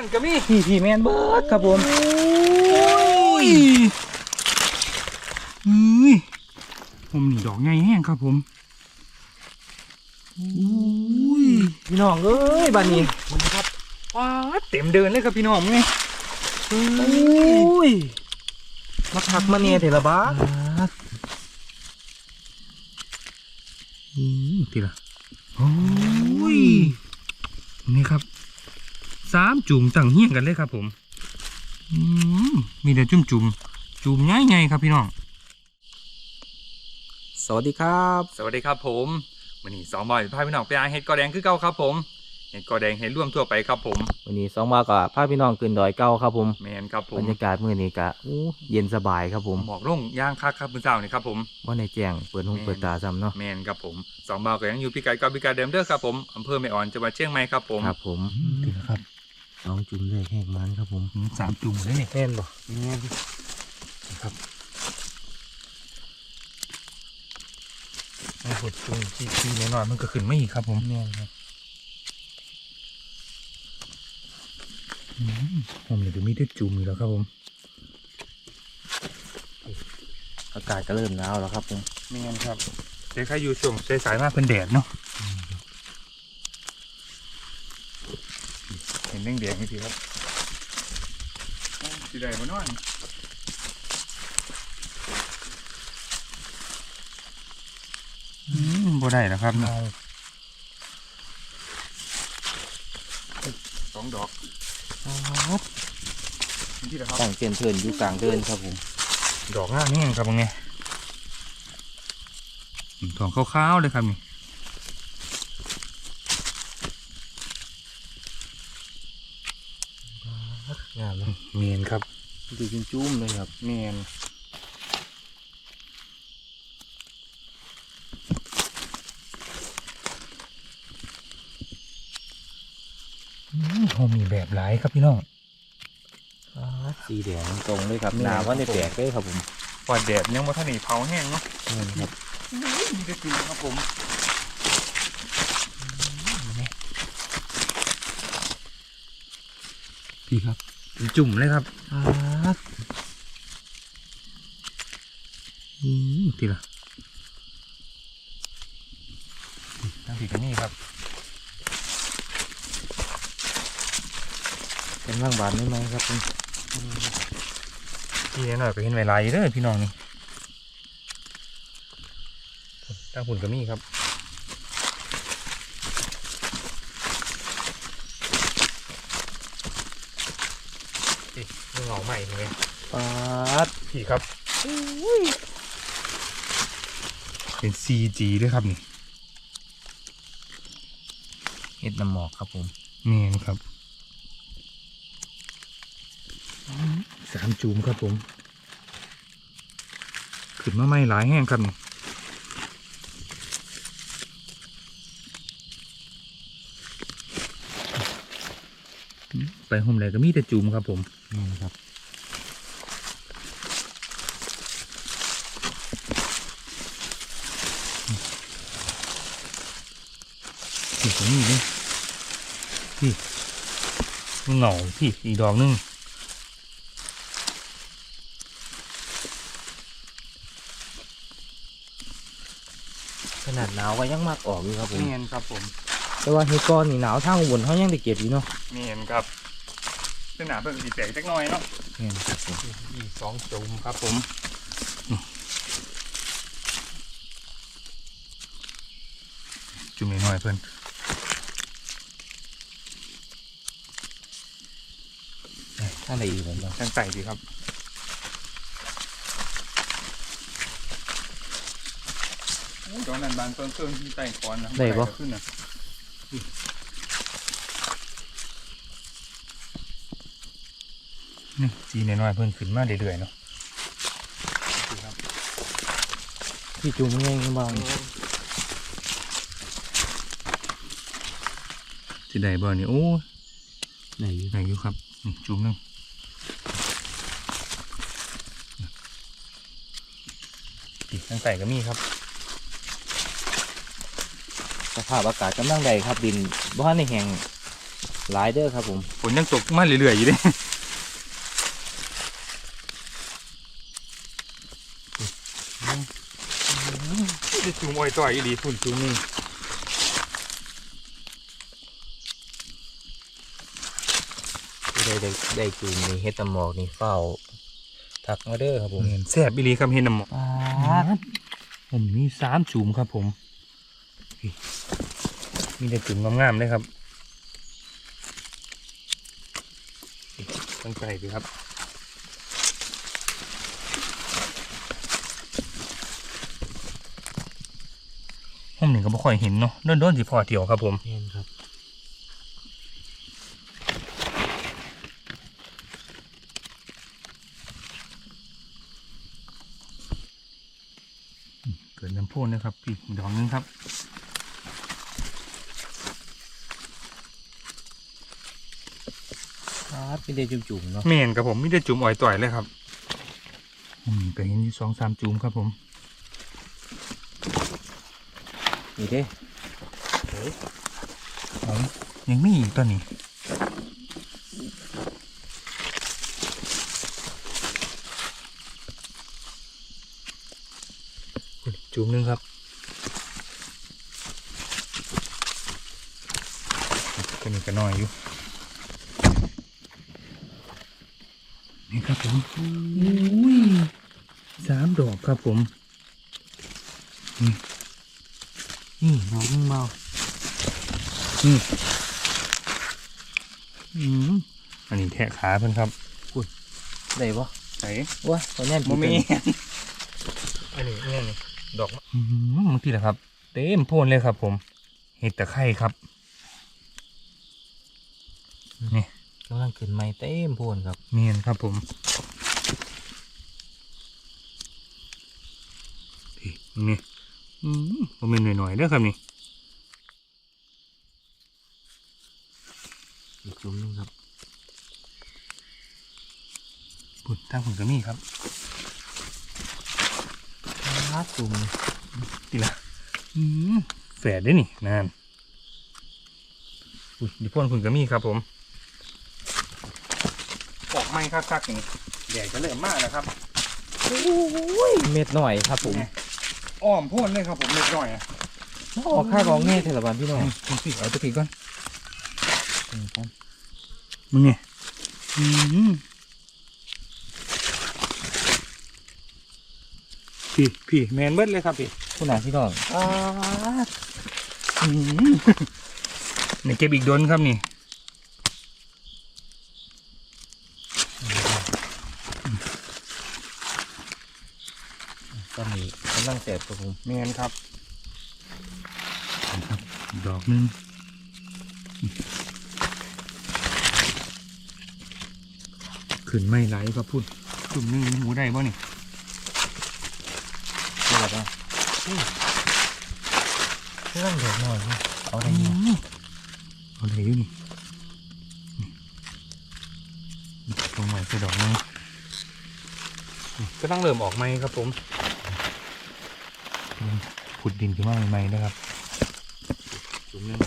นั่นก็มีพี่พี่แมนเบิร์ดครับผมโอ้ยเฮ้ยผมนี่ดอกใหญ่แห้งครับผมอุ้ยพี่น้องเอ้ยบ้านนี้ครับว้าดเต็มเดินเลยครับพี่น้องไงโอ้ยมาทักมาเนี่ยเถอะละบ้าอืมทีละโอ้ยนี่ครับ สามจุ่มจังเฮี้ยงกันเลยครับ ผมอืมมีแต่จุ่มจุ่มๆจุ่มใหญ่ๆครับพี่น้อง สวัสดีครับ สวัสดีครับ ผมวันนี้สองบอยพาพี่น้องไปอาเห็ดกอแดงคือเก่าครับ ผมเห็ดกอแดงเห็ดร่วมทั่วไปครับผมวันนี้สองมากับพาพี่น้องขึ้นดอยเก้าครับ ผมแมนครับผบรมรยากาศมื้อนี้กะอู้เย็นสบายครับผมหมอกลงย่างคักครับคุณสาวนี่ครับผมว่าในแจ้งเปิดหูเปิดตาซ้ำเนาะแมนครับผมสองบาวก็ยังอยู่พิกัดกับพิกัดเดิมเด้อครับผมอำเภอแม่อ่อนจังหวัดเชียงใหม่ครับผมครับผมนี่นะครับ น้องจุ่มเลยแห้งมันครับผมสามจุ่มเลยเนี่ยแน่นบ่แมนครับไอ้หดจุ่มที่ที่แน่นอนมันก็ขึ้นไม่อีกครับผมแน่นครับอืมผมเนี่ยดูมีแต่จุ่มอยู่แล้วครับผมอากาศก็เริ่มหนาวแล้วครับผมแมนครับเจ๊ใครอยู่ช่วงสายๆมากเป็นแดดเนาะ ห็นแดงๆนี่ทีครับสีแดงมานอนอืมบ่ได้แล้วครับเนาะสองดอกนี่แหละครับตั้งเตียนเทินอยู่กลางเดินครับผมดอกงามนี่ครับตรงนี้อืมทองขาวๆเลยครับนี่ งาม เลยเมียนครับดูจุ้มๆเลยครับเมียนเขามีแบบหลายครับพี่น้องสีแดงตรงเลยครับแม่นหนาว่าในครับผมแตกเลยครับผมปอดแดดยังมาท่านนี่เผาแห้งเนาะนี่ครับมีแต่จุ่มครับผมพี่ครับเป็น จุ่มเลยครับอืมทีละตั้งผีกันนี่ครับ เป็นร่างบานได้ไหมครับพี่หน่อยก็เห็นเวลายเด้อพี่น้องนี่ตั้งผุนกับนี่ครับพี่ มึงเหงาใหม่เลยปาดพี่ครับเป็น CG ด้วยครับนี่เห็ดน้ำหมอกครับผมเมียนครับสามจูมครับผมขึ้นมาไม่หลายแห้งครับนี่ไปห่มไหนก็มีแต่จูมครับผมนี่ครับ ตรงนี้เลยพี่เหงาพี่อีกดอกหนึงขนาดหนาวก็ยังมากออกอยู่ครับผมเมียนครับผมแต่ว่าเฮดก้อนนี่หนาวทางอุบลเขายังได้เก็บอยู่เนาะเมียนครับเส้นหนาเพิ่งสีแตกจักหน่อยเนาะนี่ครับผมอีกสองจุ่มครับผมนี่จุ่มน้อยๆเพิ่น ถ้าไหนอีกผมบ้างทางใส่ดีครับตอนนั้นบานเพิ่งเครื่องที่ใต้คอนนะใส่ก็ขึ้นนะนี่จีน้อยๆเพิ่นขึ้นมาเรื่อยๆเนาะนี่ครับพี่จุ่มง่ายบ้างสิได้บ่นี่โอ้ ไหนอยู่ไหนอยู่ครับนี่จุ่มหนึงอีก ทางใส่ก็มีครับ สภาพอากาศกำลังใดครับดินบ้านในแห่งหลายเด้อครับผมฝนยังตกมาเรื่อยๆอยู่เด้จะจูงอ้อยต่อยอีหลีฝุ่นจูงนี่ได้ได้ได้จูงนี่เฮ็ดตะหมอกนี่เฝ้าทักมาเด้อครับผมเหมือนแซ่บอีหลีครับเห็นน้ำหมอกปาด ผมมีสามจุ่มครับผมนี่มีแต่จุ่มงามๆเลยครับตั้งใจดีครับห้องหนึ่งก็ไม่ค่อยเห็นเนาะโดนๆสิพอเที่ยวครับผมแม่นครับ เกิดน้ำ โพนนะครับพี่อีกดอกหนึงครับปาดเป็นได้จุ่มๆเนาะแม่นครับผมไม่ได้จุ่มอ่อยต่อยเลยครับ อืมก็เห็นอยู่สองสามจุ่มครับผมนี่เด้เอายังมีอีกตัวนี้ จุ่มหนึงครับตัวนี้ก็น้อยอยู่ นี่ครับผมอุ้ยสามดอกครับผม นี่น้องมึงเมาอืมอันนี้แทะขาเพิ่นครับได้ปะไหนวะตอนนี้โมเมอันนี้เนี่ยนี่ ดอกอืมบางทีนะครับ เต็มโพนเลยครับ ผม เห็ดตะไคร่ครับ นี่กำลังขึ้นไม้เต็มโพนครับเมียนครับผมพี่นี่อืมโมเมนหน่อยๆเด้อครับนี่อีกจุ่มหนึงครับปุ่นตั้งผลกระมี่ครับ ปาดจุ่มดีละอืมแฝดได้นี่นานอุ้ยดิพ่นผลกระมี่ครับผมออกไม้คักๆนี่ใหญ่ก็เริ่มมากแล้วครับเม็ดหน่อยครับผมอ้อมพ่นเลยครับผมเล็กน้อยอะออกค่ากองแง่เทละบันพี่น้องมึงสิเอาตัวผีก่อนนี่ครับมึงเนี่ยอืม พี่พี่แมนเบิดเลยครับพี่คุณหนาพี่น้องอืมนี่เก็บอีกโดนครับนี่ก็มีกำลังแสบครับผมแมนครับครับดอกหนึงขึ้นไม่ไหลครับพูดจุ่มหนึงหูได้บ่นี่นี่แหละครับ กำลังเดือดหน่อยครับเอาไรอยังอืมเอาไรอยู่นี่นี่ตรงไหนใส่ดอกนึงนี่ก็ต้องเริ่มออกไหมครับผมขุดดินขึ้นมาใหม่ๆนะครับจุ่มนึง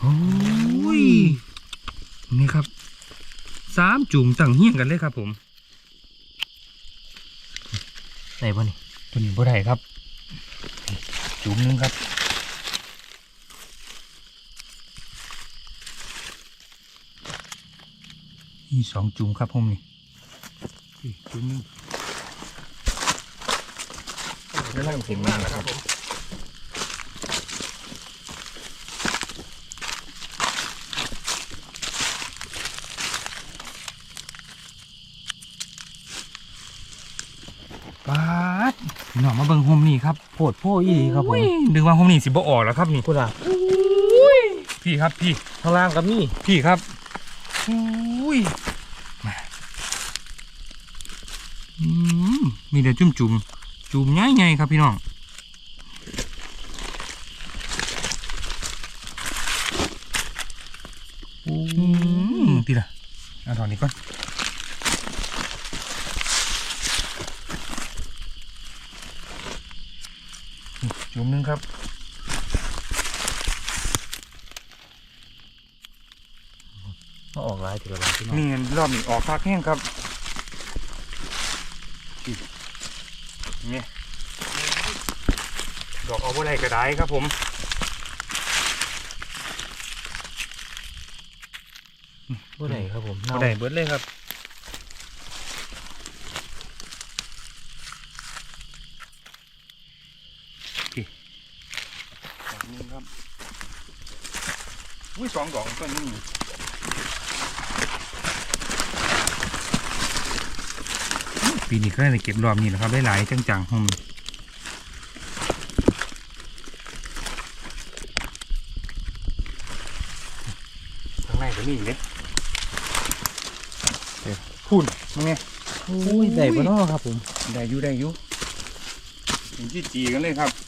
โอ้ย นี่ครับ สาม จุ่มจังเฮี้ยงกันเลยครับผมไหนบ่นี่ตัวนี้บ่ได้ครับ จุ่มหนึงครับนี่สองจุ่มครับผมนี่นี่จุ่มหนึงกำลังเห็นมากครับปาด พี่น้องมาเบิ่งโฮมนี่ครับโพดโพอีหลีครับผมอุ้ยดึงว่าโฮมนี่สิบ่ออกแล้วครับนี่คุณอะพี่ครับพี่ข้างล่างก็มีพี่ครับอุ้ยมาอืมมีแต่จุ่มจุ่มๆจุ่มง่ายๆครับพี่น้องอืมทีละเอาถอนนี้ก่อน นี่ จุ่มหนึงครับมาออกลายทีละบาทพี่น้องนี่รอบนี้ออกพักแห้งครับนี่ดอกเอาอะไรก็ได้ครับผมบ่ได้ครับผมเอาได้เบิดเลยครับพี่ดอกนี้ครับ อุ้ยสองดอกก็นี่ปีนี้ก็ได้เก็บรอบนี้นะครับได้หลายจังๆหมข้างในก็มีอีกเลยเดี๋ยวพูนมึงไงอุ้ยได้บ่เนาะครับผม ได้อยู่ได้อยู่ถึงจีจีกันเลยครับ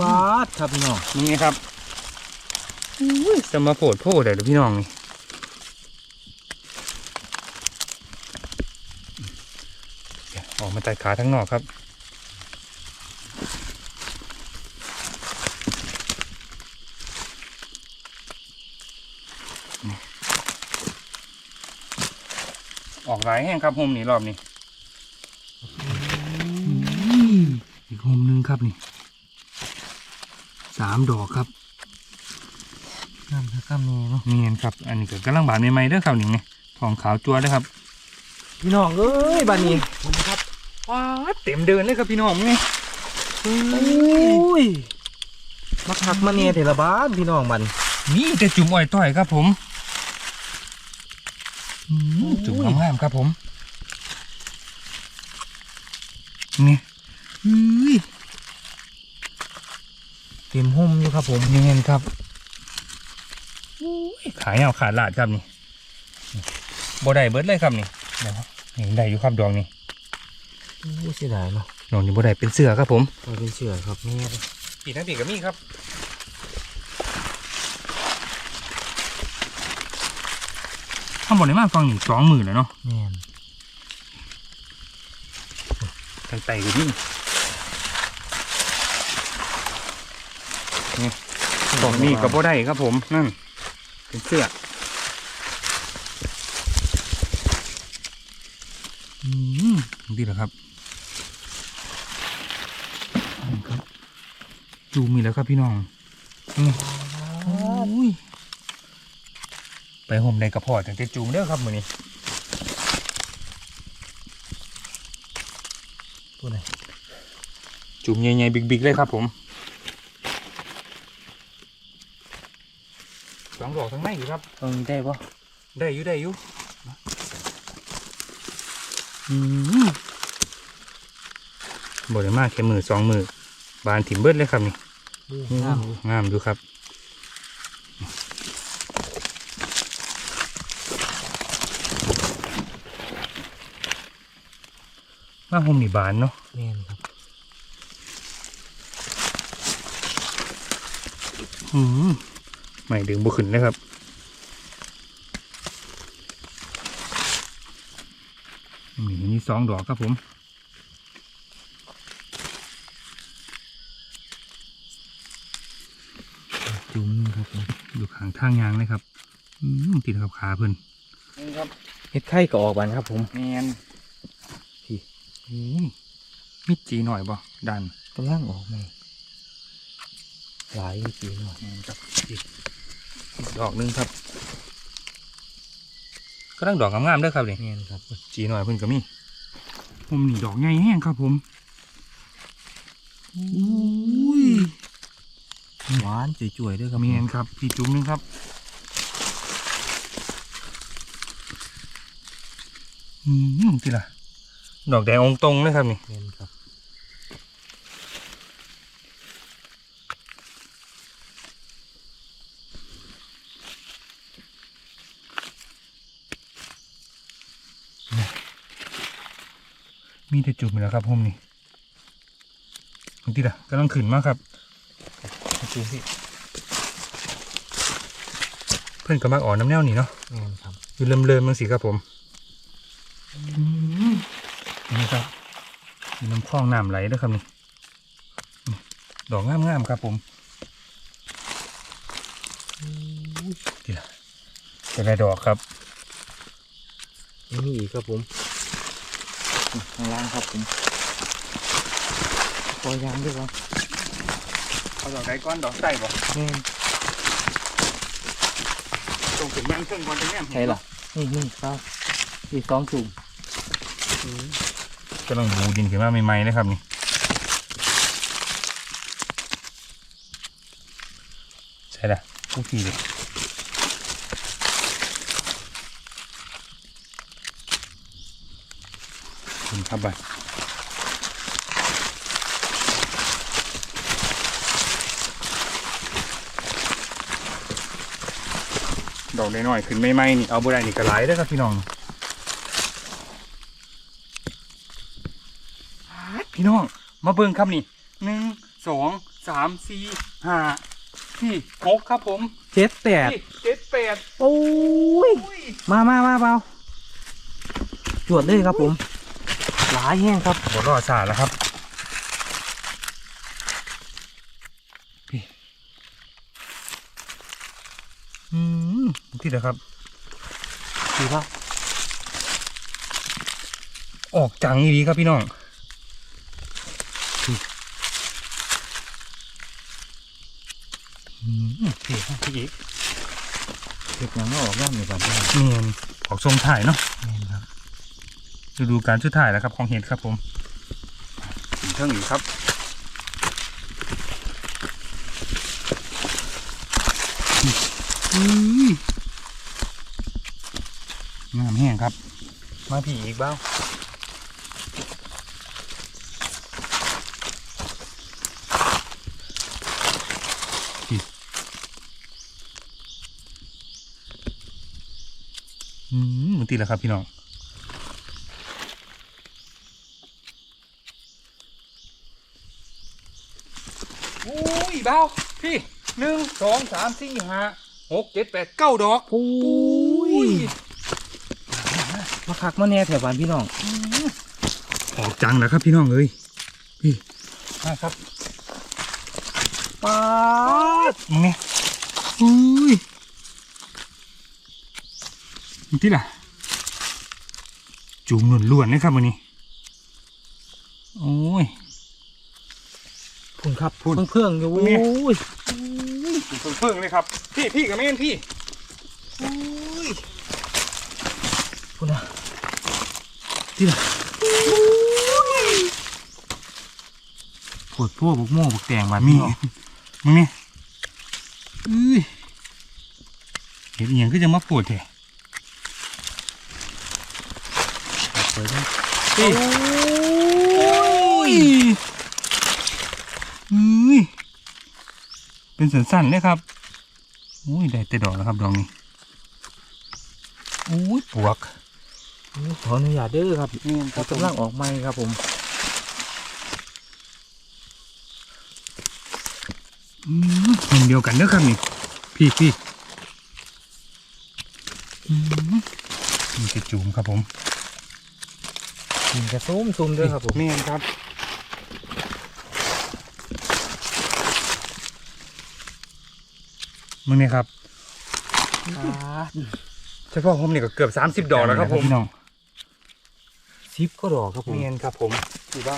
บาดครับพี่น้องนี่ครับอุ้ยสมาโพดโพดเดี๋ยวพี่น้องนี่เดี๋ยวออกมาตัดขาทั้งนอกครับออกหลายแห้งครับโฮมนี่รอบนี้อีกโฮมหนึงครับนี่ สามดอกครับน้ำข้ามแน่เนาะนี่เห็นครับ อันนี้ก็กำลังบานใหม่ๆเด้อครับนี่ไงทองขาวจัวเด้อครับ พี่น้องเอ้ยบ้านนี้ผมครับว้าดเต็มเดินเลยครับพี่น้องนี่อุ้ยมาคักมาเนี่ยเทละบ้านพี่น้องมันนี่แต่จุ่มอ้อยต้อยครับผมอืมจุ่มงามๆครับผม นี่อุ้ย เต็มหุ่มอยู่ ครับผมนี่เห็นครับอุ้ยขายเอาขาดลาดครับนี่บ่ได้เบิดเลยครับนี่เดี๋ยวนี่ได้อยู่ครับดอกนี่อู้เสียดายเนาะดอกนี้บ่ได้เป็นเสือครับผมมันเป็นเชือกครับแม่ปีทั้งปีก็มีครับข้างบนนี้มาฟังนี่สองหมื่นแล้วเนาะแม่นทางไตก็มี ดอกนี้ก็บ่ได้ครับผมนั่นเป็นเสื้ออืมดีแล้วครับนี่ครับ จูมีแล้วครับพี่น้องนี่โอ้ยไปห่มในกระเพาะแต่จะจูงเด้อครับมือนี้พูดไหนจุ่มใหญ่ๆบิ๊กๆเลยครับผม องดอกทั้งในอยู่ครับตรงนี้ได้ปะได้อยู่ได้อยู่อืมบได้มากแค่มือสองมือบานถิ่มเบิดเลยครับนี่งามอยู่งามอยู่ครับมาห่มนี่บานเนาะแม่นครับอืม ไม่ดึงบุขึ้นนะครับนี่มีสองดอกครับผมจุ่มครับผมอยู่ข้างทางยางเลยครับอืมติดกับขาเพิ่นนี่ครับเฮ็ดไข่ก็ออกบานครับผมแมนพี่อืมมิดจีหน่อยบ่ดันกำลังออกไหมหลายจีหน่อยแมนครับ อีกอีกดอกหนึงครับก็ตั้งดอกงามๆเด้อครับนี่แม่นครับจีหน่อยเพิ่นก็มีผมนี่ดอกใหญ่แห้งครับผมอุ้ยหวานจุ๋ยๆด้วยครับเมียนครับพี่จุ้มหนึงครับอืมทีละดอกแดงองค์ตรงเลยครับนี่แม่นครับ มีแต่จุ่มอยู่แล้วครับผมนี่บางทีละกำลังขึ้นมากครับจุ่มพี่เพื่อนก็มักอ่อนน้ำแนวนี่เนาะแม่นครับอยู่เริ่มเริ่มๆมังสิครับผมนี่ครับมีน้ำคลองน้ำไหลด้วยครับนี่นี่ดอกงามๆครับผมดีละจะได้ดอกครับนี่อีกครับผม ข้างล่างครับผมพอยางด้วยวะเอาดอกไหนก้อนดอกใส่บ่แม่นตรงถึงแมงเครื่องก่อนจะแง่ใช่ล่ะนี่นี่ครับอีกสองจุ่มกำลังบูดินขึ้นมาใหม่ๆนะครับนี่ใช่ละผู้พี่เลย คุณครับไปดอกน้อยๆขึ้นไม่ไหมนี่เอาบุได้นี่กระไรได้อครับพี่น้องพี่น้อง มาเบิ่งครับนี่หนึ่งสองสามสี่ห้าสี่หกครับผมเจ็ดแปดนี่เจ็ดแปดโอ้ยอุ้ยมามามาเปล่าจวดเลยครับผมหลายแห้งครับบรอดสาแล้วครับพี่อืมที่เดียวครับดีป่ะออกจังอีดีครับพี่น้องพี่อืมพี่ครับพี่อีกเก็บยังไม่ออกย่ำอยู่บ้านพี่เนียนออกทรงถ่ายเนาะนี่ครับ ฤดูการชุดถ่ายแล้วครับของเห็ดครับผมถึงเครื่องอีกครับอุ้ยงามแห้งครับ มาพี่อีกบ้างพี่อืมมันติดแล้วครับพี่น้อง อุ้ย เบาพี่หนึ่งสองสามสี่ห้าหกเจ็ดแปดเก้าดอกโอ้ยมาคักมาแน่แถวบ้านพี่น้องออกจังแล้วครับพี่น้องเอ้ยพี่มาครับป๊าดมึงเนี่ยอุ้ยนี่ที่ล่ะ จุ่มหนุนล้วนๆนะครับวันนี้ โอ้ย พุ่น ครับพุ่น เพื่องๆอยู่พุ่โอ้นเนี่ยยเพิ่งๆเลยครับ พี่พี่กับแม่นพี่พุ่นนะที่ล่ะปวดพวกบุกโม่บุกแตงบ้านมีพี่น้องมึงเนี่ยอุ้ยเห็นอหย่างก็จะมาปวดแท้เปิดเลยพี่โอ้ย อุ้ยเป็นสันๆเลยครับอุ้ยได้แต่ดอกแล้วครับดอกนี้อุ้ยปวกโอ้ยขออนุญาตเด้อครับนี่คเรารับกำลังออกไม้ครับผมอืมคนเดียวกันเด้อครับนี่พี่พี่อืมนี่จะจูมครับผมกินกระซุ่มซุ่มเด้อครับผมแม่นครับ มึงนี่ครับป๊าดเฉพาะผมนี่ก็เกือบ30ดอกแล้วครับผมพี่น้องซิปก็ดอกครับผมเมียนครับผมดีบ้า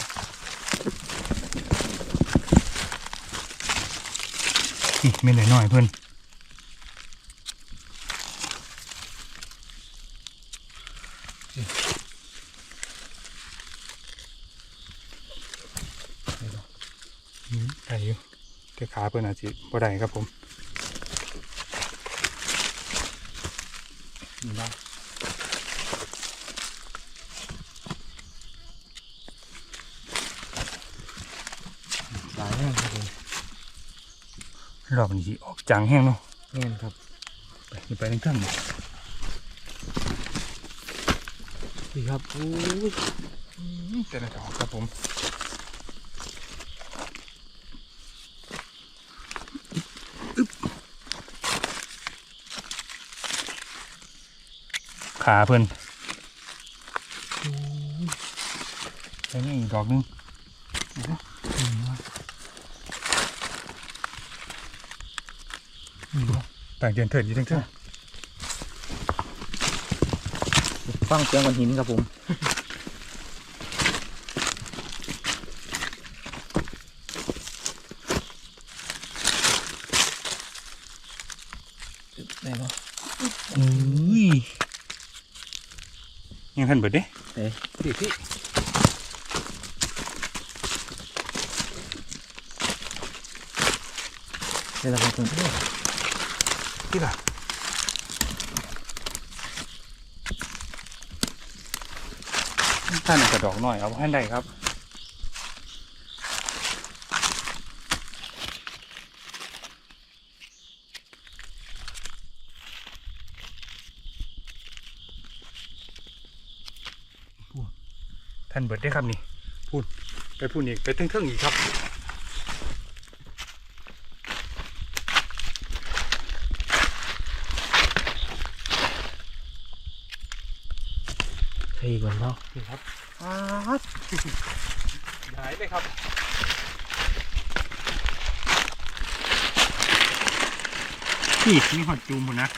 นี่เมียนหน่อยๆเพื่อนอืมได้อยู่แค่ขาเพื่อนอาจจะบ่ได้ครับผม นี่บ้าหลายแห้งครับผมรอบนี้สิออกจางแห้งเนาะแน่นครับ ไปนี่ไปในเครื่องนี่ดีครับโอ้ยแต่ละดอกครับผม ขาเพื่อนแล้วนี่อีกดอกนึงต่างเดือนเถิดอยู่ทั้งเท่าฟังเสียงบนหินครับผม ยังทันเบิดเด้เอ๊ะพี่พี่ได้แล้วครับผมพี่ล่ะท่านกระดอกหน่อยเอาให้ได้ครับ เบิดได้ครับนี่พูดไปพูดอีกไปเทิงๆอีกครับใช่ก่อนเนาะนี่ครับอาดหายเลยครับพี่นี่หอดจูมหมดนะ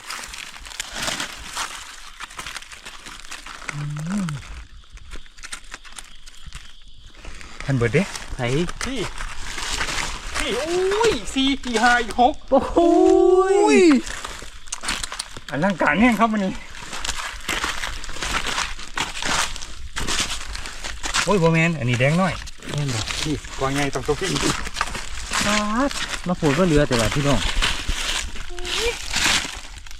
ท่านเบิดเด้ไผ่พี่พี่โอ้ยสี่สี่ห้าอีกหกโอ้โหอันร่างการแห้งครับวันนี้โอ้ยโบแมนอันนี้แดงหน่อยแม่นบ่นี่กวางใหญ่ต้องตัวพี่มาโผล่ก็เรือแต่ว่าพี่น้อง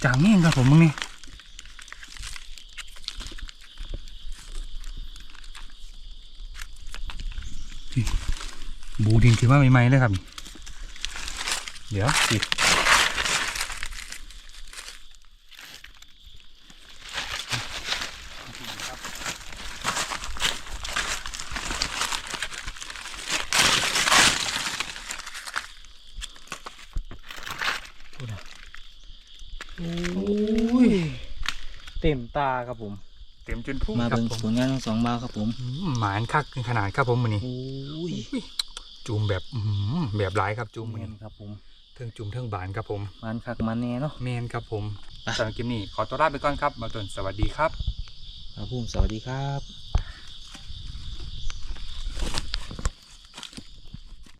จางแห้งครับผมมึงนี่นี่ ดินถือว่าใหม่ๆเลยครับ เดี๋ยวสิโอ้ยเต็มตาครับผม เต็มจนพุ่งมาครับเบิ่งผมผลงานทั้งสองบ่าวครับผมอืมหมานคักขนาดครับผมมือนี้ โอ้ย จูมแบบอื้อหือแบบหลายครับจูมมือแม่นี้นครับผมเทิงจูมเทิงบานครับผมมันคักมันแน่เนาะเมนครับผมไปสำหรับคลิปนี้ขอตัวลาไปก่อนครับมาตนสวัสดีครับครับผมสวัสดีครับ